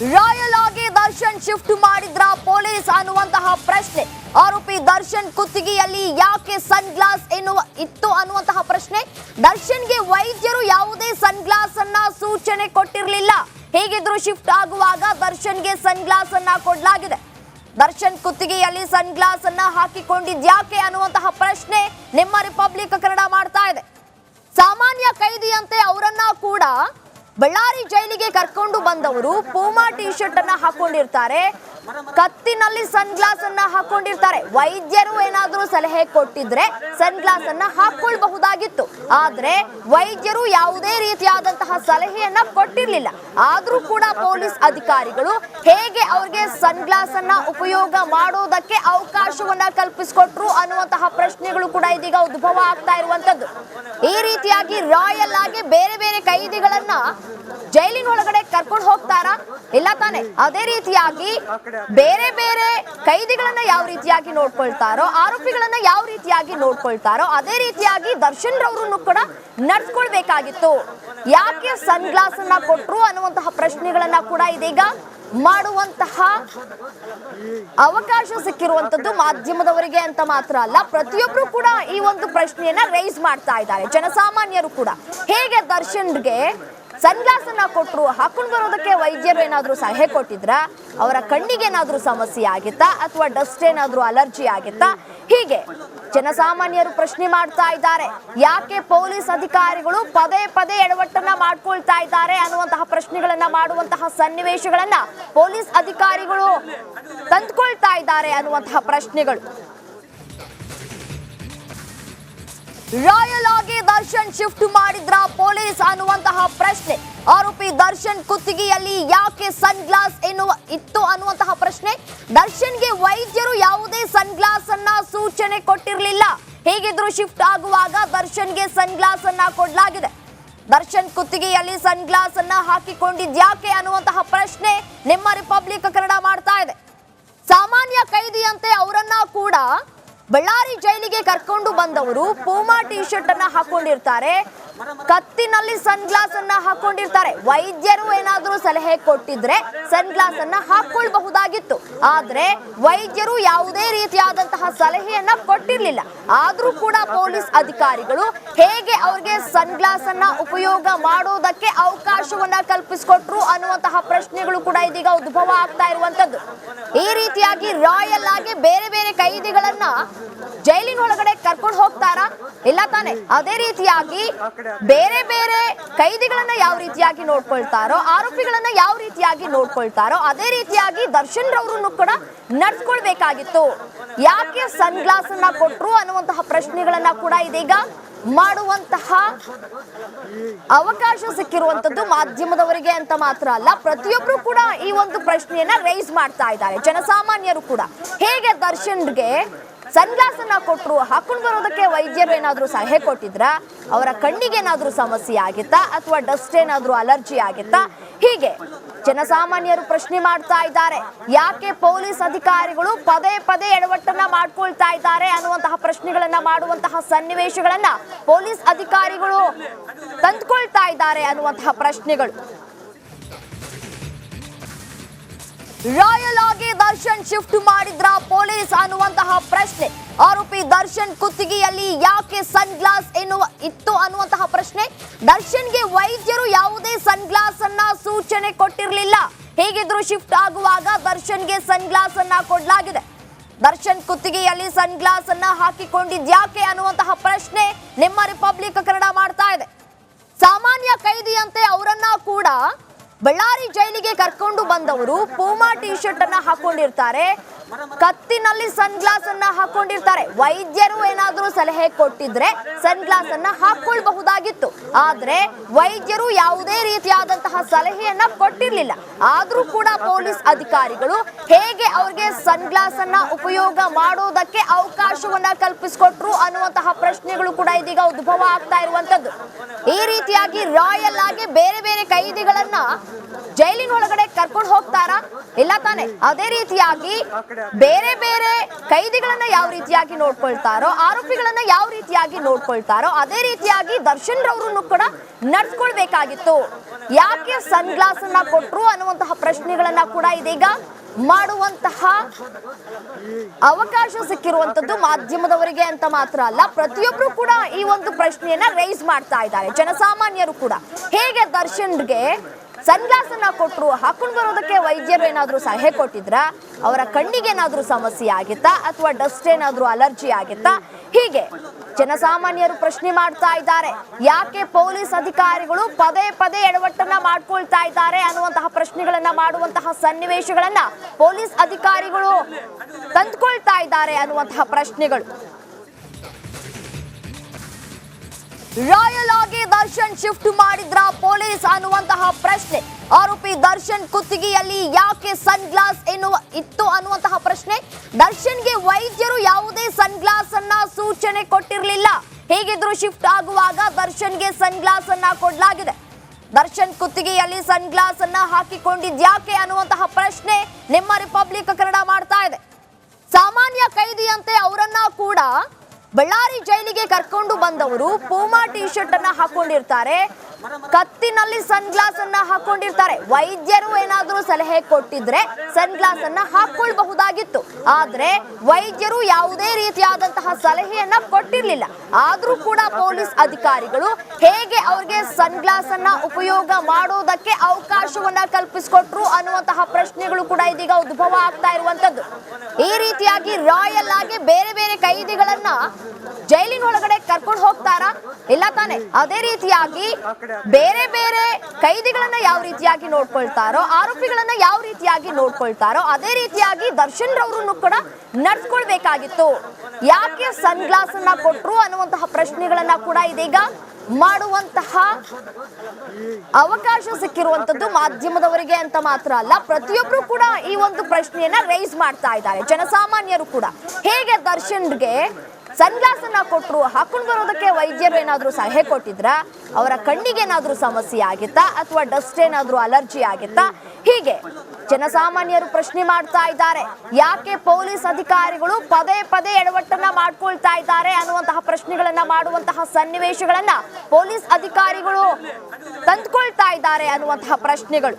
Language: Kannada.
ರಾಯಲ್ ಆಗಿ ದರ್ಶನ್ ಶಿಫ್ಟ್ ಮಾಡಿದ್ರ ಪೊಲೀಸ್ ಅನ್ನುವಂತಹ ಪ್ರಶ್ನೆ. ಆರೋಪಿ ದರ್ಶನ್ ಕುತ್ತಿಗೆಯಲ್ಲಿ ಯಾಕೆ ಸನ್ ಗ್ಲಾಸ್ ಎನ್ನುವ, ಇತ್ತು ಅನ್ನುವಂತಹ ಪ್ರಶ್ನೆ. ದರ್ಶನ್ಗೆ ವೈದ್ಯರು ಯಾವುದೇ ಸನ್ ಗ್ಲಾಸ್ ಅನ್ನ ಸೂಚನೆ ಕೊಟ್ಟಿರಲಿಲ್ಲ. ಹೇಗಿದ್ರು ಶಿಫ್ಟ್ ಆಗುವಾಗ ದರ್ಶನ್ಗೆ ಸನ್ ಗ್ಲಾಸ್ ಅನ್ನ ಕೊಡಲಾಗಿದೆ. ದರ್ಶನ್ ಕುತ್ತಿಗೆಯಲ್ಲಿ ಸನ್ ಗ್ಲಾಸ್ ಅನ್ನ ಹಾಕಿಕೊಂಡಿದ್ಯಾಕೆ ಅನ್ನುವಂತಹ ಪ್ರಶ್ನೆ ನಿಮ್ಮ ರಿಪಬ್ಲಿಕ್ ಕನ್ನಡ ಮಾಡ್ತಾ ಇದೆ. ಸಾಮಾನ್ಯ ಕೈದಿಯಂತೆ ಅವರನ್ನ ಕೂಡ ಬಳ್ಳಾರಿ ಜೈಲಿಗೆ ಕರ್ಕೊಂಡು ಬಂದವರು ಪೂಮಾ ಟಿ ಶರ್ಟ್ ಅನ್ನ ಹಾಕೊಂಡಿರ್ತಾರೆ. ಕತ್ತಿನಲ್ಲಿ ಸನ್ ಗ್ಲಾಸ್ ಅನ್ನ ಹಾಕೊಂಡಿರ್ತಾರೆ. ವೈದ್ಯರು ಏನಾದರೂ ಸಲಹೆ ಕೊಟ್ಟಿದ್ರೆ ಸನ್ ಗ್ಲಾಸ್ ಅನ್ನ ಹಾಕೊಳ್ಬಹುದಾಗಿತ್ತು. ಆದ್ರೆ ವೈದ್ಯರು ಯಾವುದೇ ರೀತಿಯಾದಂತಹ ಸಲಹೆಯನ್ನ ಕೊಟ್ಟಿರ್ಲಿಲ್ಲ. ಆದ್ರೂ ಕೂಡ ಪೊಲೀಸ್ ಅಧಿಕಾರಿಗಳು ಹೇಗೆ ಅವ್ರಿಗೆ ಸನ್ ಗ್ಲಾಸ್ ಅನ್ನ ಉಪಯೋಗ ಮಾಡೋದಕ್ಕೆ ಅವಕಾಶವನ್ನ ಕಲ್ಪಿಸಿಕೊಟ್ರು ಅನ್ನುವಂತಹ ಪ್ರಶ್ನೆಗಳು ಕೂಡ ಇದೀಗ ಉದ್ಭವ ಆಗ್ತಾ ಇರುವಂತದ್ದು ಈ ರೀತಿಯಾಗಿ ರಾಯಲ್ ಆಗಿ ಬೇರೆ ಬೇರೆ ಕೈದಿಗಳನ್ನ ಜೈಲಿನ ಒಳಗಡೆ ಕರ್ಕೊಂಡು ಹೋಗ್ತಾರಾ? ಇಲ್ಲ ತಾನೆ? ಅದೇ ರೀತಿಯಾಗಿ ಬೇರೆ ಬೇರೆ ಕೈದಿಗಳನ್ನ ಯಾವ ರೀತಿಯಾಗಿ ನೋಡ್ಕೊಳ್ತಾರೋ, ಆರೋಪಿಗಳನ್ನ ಯಾವ ರೀತಿಯಾಗಿ ನೋಡ್ಕೊಳ್ತಾರೋ, ಅದೇ ರೀತಿಯಾಗಿ ದರ್ಶನ್ ರವರನ್ನು ಕೂಡ ನಡ್ಸ್ಕೊಳ್ಬೇಕಾಗಿತ್ತು. ಯಾಕೆ ಸನ್ ಗ್ಲಾಸ್ ಅನ್ನ ಕೊಟ್ರು ಅನ್ನುವಂತಹ ಪ್ರಶ್ನೆಗಳನ್ನ ಕೂಡ ಇದೀಗ ಮಾಡುವಂತಹ ಅವಕಾಶ ಸಿಕ್ಕಿರುವಂತದ್ದು ಮಾಧ್ಯಮದವರಿಗೆ ಅಂತ ಮಾತ್ರ ಅಲ್ಲ, ಪ್ರತಿಯೊಬ್ರು ಕೂಡ ಈ ಒಂದು ಪ್ರಶ್ನೆಯನ್ನ ರೈಸ್ ಮಾಡ್ತಾ ಇದ್ದಾರೆ. ಜನಸಾಮಾನ್ಯರು ಕೂಡ. ಹೇಗೆ ದರ್ಶನ್ಗೆ ಸನ್ಗ್ಲಾಸ್ ಅನ್ನ ಕೊಟ್ಟರು ಹಾಕೊಂಡು ಬರೋದಕ್ಕೆ ವೈದ್ಯರು ಏನಾದರೂ ಸಲಹೆ ಕೊಟ್ಟಿದ್ರ? ಅವರ ಕಣ್ಣಿಗೆ ಏನಾದರೂ ಸಮಸ್ಯೆ ಆಗಿತ್ತಾ? ಅಥವಾ ಡಸ್ಟ್ ಏನಾದರೂ ಅಲರ್ಜಿ ಆಗಿತ್ತಾ? ಹೀಗೆ ಜನಸಾಮಾನ್ಯರು ಪ್ರಶ್ನೆ ಮಾಡ್ತಾ ಇದ್ದಾರೆ. ಯಾಕೆ ಪೊಲೀಸ್ ಅಧಿಕಾರಿಗಳು ಪದೇ ಪದೇ ಎಡವಟ್ಟನ್ನ ಮಾಡ್ಕೊಳ್ತಾ ಇದ್ದಾರೆ ಅನ್ನುವಂತಹ ಪ್ರಶ್ನೆಗಳನ್ನ ಮಾಡುವಂತಹ ಸನ್ನಿವೇಶಗಳನ್ನ ಪೊಲೀಸ್ ಅಧಿಕಾರಿಗಳು ತಂದ್ಕೊಳ್ತಾ ಇದ್ದಾರೆ ಅನ್ನುವಂತಹ ಪ್ರಶ್ನೆಗಳು. ರಾಯಲ್ ಆಗಿ ದರ್ಶನ್ ಶಿಫ್ಟ್ ಮಾಡಿದ್ರ ಪೊಲೀಸ್ ಅನ್ನುವಂತಹ ಪ್ರಶ್ನೆ. ಆರೋಪಿ ದರ್ಶನ್ ಕುತ್ತಿಗೆಯಲ್ಲಿ ಯಾಕೆ ಸನ್ ಗ್ಲಾಸ್ ಎನ್ನುವ, ಇತ್ತು ಅನ್ನುವಂತಹ ಪ್ರಶ್ನೆ. ದರ್ಶನ್ಗೆ ವೈದ್ಯರು ಯಾವುದೇ ಸನ್ ಗ್ಲಾಸ್ ಅನ್ನ ಸೂಚನೆ ಕೊಟ್ಟಿರಲಿಲ್ಲ. ಹೇಗಿದ್ರು ಶಿಫ್ಟ್ ಆಗುವಾಗ ದರ್ಶನ್ಗೆ ಸನ್ ಗ್ಲಾಸ್ ಅನ್ನ ಕೊಡಲಾಗಿದೆ. ದರ್ಶನ್ ಕುತ್ತಿಗೆಯಲ್ಲಿ ಸನ್ ಗ್ಲಾಸ್ ಅನ್ನ ಹಾಕಿಕೊಂಡಿದ್ಯಾಕೆ ಅನ್ನುವಂತಹ ಪ್ರಶ್ನೆ ನಿಮ್ಮ ರಿಪಬ್ಲಿಕ್ ಕನ್ನಡ ಮಾಡ್ತಾ ಇದೆ. ಸಾಮಾನ್ಯ ಕೈದಿಯಂತೆ ಅವರನ್ನ ಕೂಡ ಬಳ್ಳಾರಿ ಜೈಲಿಗೆ ಕರ್ಕೊಂಡು ಬಂದವರು ಪೂಮಾ ಟಿ ಶರ್ಟ್ ಅನ್ನ ಹಾಕೊಂಡಿರ್ತಾರೆ. ಕತ್ತಿನಲ್ಲಿ ಸನ್ ಗ್ಲಾಸ್ ಅನ್ನ ಹಾಕೊಂಡಿರ್ತಾರೆ. ವೈದ್ಯರು ಏನಾದ್ರೂ ಸಲಹೆ ಕೊಟ್ಟಿದ್ರೆ ಸನ್ ಗ್ಲಾಸ್ ಅನ್ನ ಹಾಕೊಳ್ಬಹುದಾಗಿತ್ತು. ಆದ್ರೆ ವೈದ್ಯರು ಯಾವುದೇ ರೀತಿಯಾದಂತಹ ಸಲಹೆಯನ್ನ ಕೊಟ್ಟಿರ್ಲಿಲ್ಲ. ಆದ್ರೂ ಕೂಡ ಪೊಲೀಸ್ ಅಧಿಕಾರಿಗಳು ಹೇಗೆ ಅವ್ರಿಗೆ ಸನ್ ಗ್ಲಾಸ್ ಅನ್ನ ಉಪಯೋಗ ಮಾಡೋದಕ್ಕೆ ಅವಕಾಶವನ್ನ ಕಲ್ಪಿಸಿಕೊಟ್ರು ಅನ್ನುವಂತಹ ಪ್ರಶ್ನೆಗಳು ಕೂಡ ಇದೀಗ ಉದ್ಭವ ಆಗ್ತಾ ಇರುವಂತದ್ದು. ಈ ರೀತಿಯಾಗಿ ರಾಯಲ್ ಆಗಿ ಬೇರೆ ಬೇರೆ ಕೈದಿಗಳನ್ನ ಜೈಲಿನ ಒಳಗಡೆ ಕರ್ಕೊಂಡು ಇಲ್ಲ ತಾನೆ. ಅದೇ ರೀತಿಯಾಗಿ ಬೇರೆ ಬೇರೆ ಕೈದಿಗಳನ್ನ ಯಾವ ರೀತಿಯಾಗಿ ನೋಡ್ಕೊಳ್ತಾರೋ, ಆರೋಪಿಗಳನ್ನ ಯಾವ ರೀತಿಯಾಗಿ ನೋಡ್ಕೊಳ್ತಾರೋ, ಅದೇ ರೀತಿಯಾಗಿ ದರ್ಶನ್ ರವರನ್ನು ಕೂಡ ನಡ್ಸ್ಕೊಳ್ಬೇಕಾಗಿತ್ತು. ಯಾಕೆ ಸನ್ ಗ್ಲಾಸ್ ಅನ್ನ ಕೊಟ್ರು ಅನ್ನುವಂತಹ ಪ್ರಶ್ನೆಗಳನ್ನ ಕೂಡ ಇದೀಗ ಮಾಡುವಂತಹ ಅವಕಾಶ ಸಿಕ್ಕಿರುವಂತದ್ದು ಮಾಧ್ಯಮದವರಿಗೆ ಅಂತ ಮಾತ್ರ ಅಲ್ಲ, ಪ್ರತಿಯೊಬ್ರು ಕೂಡ ಈ ಒಂದು ಪ್ರಶ್ನೆಯನ್ನ ರೈಸ್ ಮಾಡ್ತಾ ಇದ್ದಾರೆ. ಜನಸಾಮಾನ್ಯರು ಕೂಡ. ಹೇಗೆ ದರ್ಶನ್ಗೆ ಸನ್ಗ್ಲಾಸ್ ಅನ್ನ ಕೊಟ್ಟರು ಹಾಕೊಂಡು ಬರೋದಕ್ಕೆ ವೈದ್ಯರು ಏನಾದರೂ ಸಲಹೆ ಕೊಟ್ಟಿದ್ರ? ಅವರ ಕಣ್ಣಿಗೆ ಏನಾದರೂ ಸಮಸ್ಯೆ ಆಗಿತ್ತಾ? ಅಥವಾ ಡಸ್ಟ್ ಏನಾದರೂ ಅಲರ್ಜಿ ಆಗಿತ್ತಾ? ಹೀಗೆ ಜನಸಾಮಾನ್ಯರು ಪ್ರಶ್ನೆ ಮಾಡ್ತಾ ಇದ್ದಾರೆ. ಯಾಕೆ ಪೊಲೀಸ್ ಅಧಿಕಾರಿಗಳು ಪದೇ ಪದೇ ಎಡವಟ್ಟನ್ನ ಮಾಡ್ಕೊಳ್ತಾ ಇದ್ದಾರೆ ಅನ್ನುವಂತಹ ಪ್ರಶ್ನೆಗಳನ್ನ ಮಾಡುವಂತಹ ಸನ್ನಿವೇಶಗಳನ್ನ ಪೊಲೀಸ್ ಅಧಿಕಾರಿಗಳು ತಂದ್ಕೊಳ್ತಾ ಇದ್ದಾರೆ ಅನ್ನುವಂತಹ ಪ್ರಶ್ನೆಗಳು. ರಾಯಲ್ ಆಗಿ ದರ್ಶನ್ ಶಿಫ್ಟ್ ಮಾಡಿದ್ರ ಪೊಲೀಸ್ ಅನ್ನುವಂತಹ ಪ್ರಶ್ನೆ. ಆರೋಪಿ ದರ್ಶನ್ ಕುತ್ತಿಗೆಯಲ್ಲಿ ಯಾಕೆ ಸನ್ ಗ್ಲಾಸ್ ಎನ್ನುವ, ಇತ್ತು ಅನ್ನುವಂತಹ ಪ್ರಶ್ನೆ. ದರ್ಶನ್ಗೆ ವೈದ್ಯರು ಯಾವುದೇ ಸನ್ ಗ್ಲಾಸ್ ಅನ್ನ ಸೂಚನೆ ಕೊಟ್ಟಿರಲಿಲ್ಲ. ಹೇಗಿದ್ರು ಶಿಫ್ಟ್ ಆಗುವಾಗ ದರ್ಶನ್ಗೆ ಸನ್ ಗ್ಲಾಸ್ ಅನ್ನ ಕೊಡಲಾಗಿದೆ. ದರ್ಶನ್ ಕುತ್ತಿಗೆಯಲ್ಲಿ ಸನ್ ಗ್ಲಾಸ್ ಅನ್ನ ಹಾಕಿಕೊಂಡಿದ್ಯಾಕೆ ಅನ್ನುವಂತಹ ಪ್ರಶ್ನೆ ನಿಮ್ಮ ರಿಪಬ್ಲಿಕ್ ಕನ್ನಡ ಮಾಡ್ತಾ ಇದೆ. ಸಾಮಾನ್ಯ ಕೈದಿಯಂತೆ ಅವರನ್ನ ಕೂಡ ಬಳ್ಳಾರಿ ಜೈಲಿಗೆ ಕರ್ಕೊಂಡು ಬಂದವರು ಪೂಮಾ ಟಿ ಶರ್ಟ್ ಅನ್ನ ಹಾಕೊಂಡಿರ್ತಾರೆ. ಕತ್ತಿನಲ್ಲಿ ಸನ್ ಗ್ಲಾಸ್ ಅನ್ನ ಹಾಕೊಂಡಿರ್ತಾರೆ. ವೈದ್ಯರು ಏನಾದ್ರೂ ಸಲಹೆ ಕೊಟ್ಟಿದ್ರೆ ಸನ್ ಗ್ಲಾಸ್ ಅನ್ನ ಹಾಕೊಳ್ಬಹುದಾಗಿತ್ತು. ಆದ್ರೆ ವೈದ್ಯರು ಯಾವುದೇ ರೀತಿಯಾದಂತಹ ಸಲಹೆಯನ್ನ ಕೊಟ್ಟಿರ್ಲಿಲ್ಲ. ಆದ್ರೂ ಕೂಡ ಪೊಲೀಸ್ ಅಧಿಕಾರಿಗಳು ಹೇಗೆ ಅವ್ರಿಗೆ ಸನ್ ಗ್ಲಾಸ್ ಅನ್ನ ಉಪಯೋಗ ಮಾಡೋದಕ್ಕೆ ಅವಕಾಶವನ್ನ ಕಲ್ಪಿಸಿಕೊಟ್ರು ಅನ್ನುವಂತಹ ಪ್ರಶ್ನೆಗಳು ಕೂಡ ಇದೀಗ ಉದ್ಭವ ಆಗ್ತಾ ಇರುವಂತದ್ದು ಈ ರೀತಿಯಾಗಿ ರಾಯಲ್ ಆಗಿ ಬೇರೆ ಬೇರೆ ಕೈದಿಗಳನ್ನ ಜೈಲಿನ ಒಳಗಡೆ ಕರ್ಕೊಂಡು ಹೋಗ್ತಾರಾ? ಇಲ್ಲ ತಾನೆ. ಅದೇ ರೀತಿಯಾಗಿ ಬೇರೆ ಬೇರೆ ಕೈದಿಗಳನ್ನ ಯಾವ ರೀತಿಯಾಗಿ ನೋಡ್ಕೊಳ್ತಾರೋ, ಆರೋಪಿಗಳನ್ನ ಯಾವ ರೀತಿಯಾಗಿ ನೋಡ್ಕೊಳ್ತಾರೋ, ಅದೇ ರೀತಿಯಾಗಿ ದರ್ಶನ್ ರವರನ್ನು ಕೂಡ ನಡ್ಸ್ಕೊಳ್ಬೇಕಾಗಿತ್ತು. ಯಾಕೆ ಸನ್ ಗ್ಲಾಸ್ ಅನ್ನ ಕೊಟ್ರು ಅನ್ನುವಂತಹ ಪ್ರಶ್ನೆಗಳನ್ನ ಕೂಡ ಇದೀಗ ಮಾಡುವಂತಹ ಅವಕಾಶ ಸಿಕ್ಕಿರುವಂತದ್ದು ಮಾಧ್ಯಮದವರಿಗೆ ಅಂತ ಮಾತ್ರ ಅಲ್ಲ, ಪ್ರತಿಯೊಬ್ರು ಕೂಡ ಈ ಒಂದು ಪ್ರಶ್ನೆಯನ್ನ ರೈಸ್ ಮಾಡ್ತಾ ಇದ್ದಾರೆ. ಜನಸಾಮಾನ್ಯರು ಕೂಡ. ಹೇಗೆ ದರ್ಶನ್ಗೆ ಸನ್ಗ್ಲಾಸ್ ಅನ್ನ ಕೊಟ್ಟರು ಹಾಕೊಂಡು ಬರೋದಕ್ಕೆ ವೈದ್ಯರು ಏನಾದರೂ ಸಲಹೆ ಕೊಟ್ಟಿದ್ರ? ಅವರ ಕಣ್ಣಿಗೆ ಏನಾದರೂ ಸಮಸ್ಯೆ ಆಗಿತ್ತಾ? ಅಥವಾ ಡಸ್ಟ್ ಏನಾದರೂ ಅಲರ್ಜಿ ಆಗಿತ್ತಾ? ಹೀಗೆ. ಜನಸಾಮಾನ್ಯರು ಪ್ರಶ್ನೆ ಮಾಡ್ತಾ ಇದ್ದಾರೆ. ಯಾಕೆ ಪೊಲೀಸ್ ಅಧಿಕಾರಿಗಳು ಪದೇ ಪದೇ ಎಡವಟ್ಟನ್ನ ಮಾಡ್ಕೊಳ್ತಾ ಇದ್ದಾರೆ ಅನ್ನುವಂತಹ ಪ್ರಶ್ನೆಗಳನ್ನ ಮಾಡುವಂತಹ ಸನ್ನಿವೇಶಗಳನ್ನ ಪೊಲೀಸ್ ಅಧಿಕಾರಿಗಳು ತಂದ್ಕೊಳ್ತಾ ಇದ್ದಾರೆ ಅನ್ನುವಂತಹ ಪ್ರಶ್ನೆಗಳು. ರಾಯಲ್ ಆಗಿ ದರ್ಶನ್ ಶಿಫ್ಟ್ ಮಾಡಿದ್ರ ಪೊಲೀಸ್ ಅನ್ನುವಂತಹ ಪ್ರಶ್ನೆ. ಆರೋಪಿ ದರ್ಶನ್ ಕುತ್ತಿಗೆಯಲ್ಲಿ ಯಾಕೆ ಸನ್ ಗ್ಲಾಸ್ ಎನ್ನುವ, ಇತ್ತು ಅನ್ನುವಂತಹ ಪ್ರಶ್ನೆ. ದರ್ಶನ್ಗೆ ವೈದ್ಯರು ಯಾವುದೇ ಸನ್ ಗ್ಲಾಸ್ ಅನ್ನ ಸೂಚನೆ ಕೊಟ್ಟಿರಲಿಲ್ಲ. ಹೇಗಿದ್ರು ಶಿಫ್ಟ್ ಆಗುವಾಗ ದರ್ಶನ್ಗೆ ಸನ್ ಗ್ಲಾಸ್ ಅನ್ನ ಕೊಡಲಾಗಿದೆ. ದರ್ಶನ್ ಕುತ್ತಿಗೆಯಲ್ಲಿ ಸನ್ ಗ್ಲಾಸ್ ಅನ್ನ ಹಾಕಿಕೊಂಡಿದ್ಯಾಕೆ ಅನ್ನುವಂತಹ ಪ್ರಶ್ನೆ ನಿಮ್ಮ ರಿಪಬ್ಲಿಕ್ ಕನ್ನಡ ಮಾಡ್ತಾ ಇದೆ. ಸಾಮಾನ್ಯ ಕೈದಿಯಂತೆ ಅವರನ್ನ ಕೂಡ ಬಳ್ಳಾರಿ ಜೈಲಿಗೆ ಕರ್ಕೊಂಡು ಬಂದವರು ಪೂಮಾ ಟಿ ಶರ್ಟ್ ಅನ್ನ ಹಾಕೊಂಡಿರ್ತಾರೆ. ಕತ್ತಿನಲ್ಲಿ ಸನ್ ಗ್ಲಾಸ್ ಅನ್ನ ಹಾಕೊಂಡಿರ್ತಾರೆ. ವೈದ್ಯರು ಏನಾದ್ರೂ ಸಲಹೆ ಕೊಟ್ಟಿದ್ರೆ ಸನ್ ಗ್ಲಾಸ್ ಅನ್ನ ಹಾಕೊಳ್ಬಹುದಾಗಿತ್ತು. ಆದ್ರೆ ವೈದ್ಯರು ಯಾವುದೇ ರೀತಿಯಾದಂತಹ ಸಲಹೆಯನ್ನ ಕೊಟ್ಟಿರ್ಲಿಲ್ಲ. ಆದ್ರೂ ಕೂಡ ಪೊಲೀಸ್ ಅಧಿಕಾರಿಗಳು ಹೇಗೆ ಅವ್ರಿಗೆ ಸನ್ ಗ್ಲಾಸ್ ಅನ್ನ ಉಪಯೋಗ ಮಾಡೋದಕ್ಕೆ ಅವಕಾಶವನ್ನ ಕಲ್ಪಿಸಿಕೊಟ್ರು ಅನ್ನುವಂತಹ ಪ್ರಶ್ನೆಗಳು ಕೂಡ ಇದೀಗ ಉದ್ಭವ ಆಗ್ತಾ ಇರುವಂತದ್ದು ಈ ರೀತಿಯಾಗಿ ರಾಯಲ್ ಆಗಿ ಬೇರೆ ಬೇರೆ ಕೈದಿಗಳನ್ನ ಜೈಲಿನ ಒಳಗಡೆ ಕರ್ಕೊಂಡು ಹೋಗ್ತಾರಾ? ಇಲ್ಲ ತಾನೆ. ಅದೇ ರೀತಿಯಾಗಿ ಬೇರೆ ಬೇರೆ ಕೈದಿಗಳನ್ನ ಯಾವ ರೀತಿಯಾಗಿ ನೋಡ್ಕೊಳ್ತಾರೋ, ಆರೋಪಿಗಳನ್ನ ಯಾವ ರೀತಿಯಾಗಿ ನೋಡ್ಕೊಳ್ತಾರೋ, ಅದೇ ರೀತಿಯಾಗಿ ದರ್ಶನ್ ರವರನ್ನು ಕೂಡ ನಡ್ಸ್ಕೊಳ್ಬೇಕಾಗಿತ್ತು. ಯಾಕೆ ಸನ್ ಗ್ಲಾಸ್ ಅನ್ನ ಕೊಟ್ರು ಅನ್ನುವಂತಹ ಪ್ರಶ್ನೆಗಳನ್ನ ಕೂಡ ಇದೀಗ ಮಾಡುವಂತಹ ಅವಕಾಶ ಸಿಕ್ಕಿರುವಂತದ್ದು ಮಾಧ್ಯಮದವರಿಗೆ ಅಂತ ಮಾತ್ರ ಅಲ್ಲ, ಪ್ರತಿಯೊಬ್ರು ಕೂಡ ಈ ಒಂದು ಪ್ರಶ್ನೆಯನ್ನ ರೈಸ್ ಮಾಡ್ತಾ ಇದ್ದಾರೆ. ಜನಸಾಮಾನ್ಯರು ಕೂಡ. ಹೇಗೆ ದರ್ಶನ್ಗೆ ಸನ್ಗ್ಲಾಸ್ ಅನ್ನ ಕೊಟ್ಟರು ಹಾಕೊಂಡು ಬರೋದಕ್ಕೆ ವೈದ್ಯರು ಏನಾದ್ರೂ ಸಲಹೆ ಕೊಟ್ಟಿದ್ರ? ಅವರ ಕಣ್ಣಿಗೆ ಏನಾದರೂ ಸಮಸ್ಯೆ ಆಗಿತ್ತಾ? ಅಥವಾ ಡಸ್ಟ್ ಏನಾದರೂ ಅಲರ್ಜಿ ಆಗಿತ್ತಾ? ಹೀಗೆ ಜನಸಾಮಾನ್ಯರು ಪ್ರಶ್ನೆ ಮಾಡ್ತಾ ಇದ್ದಾರೆ. ಯಾಕೆ ಪೊಲೀಸ್ ಅಧಿಕಾರಿಗಳು ಪದೇ ಪದೇ ಎಡವಟ್ಟನ್ನ ಮಾಡ್ಕೊಳ್ತಾ ಇದ್ದಾರೆ ಅನ್ನುವಂತಹ ಪ್ರಶ್ನೆಗಳನ್ನ ಮಾಡುವಂತಹ ಸನ್ನಿವೇಶಗಳನ್ನ ಪೊಲೀಸ್ ಅಧಿಕಾರಿಗಳು ತಂದ್ಕೊಳ್ತಾ ಇದ್ದಾರೆ ಅನ್ನುವಂತಹ ಪ್ರಶ್ನೆಗಳು.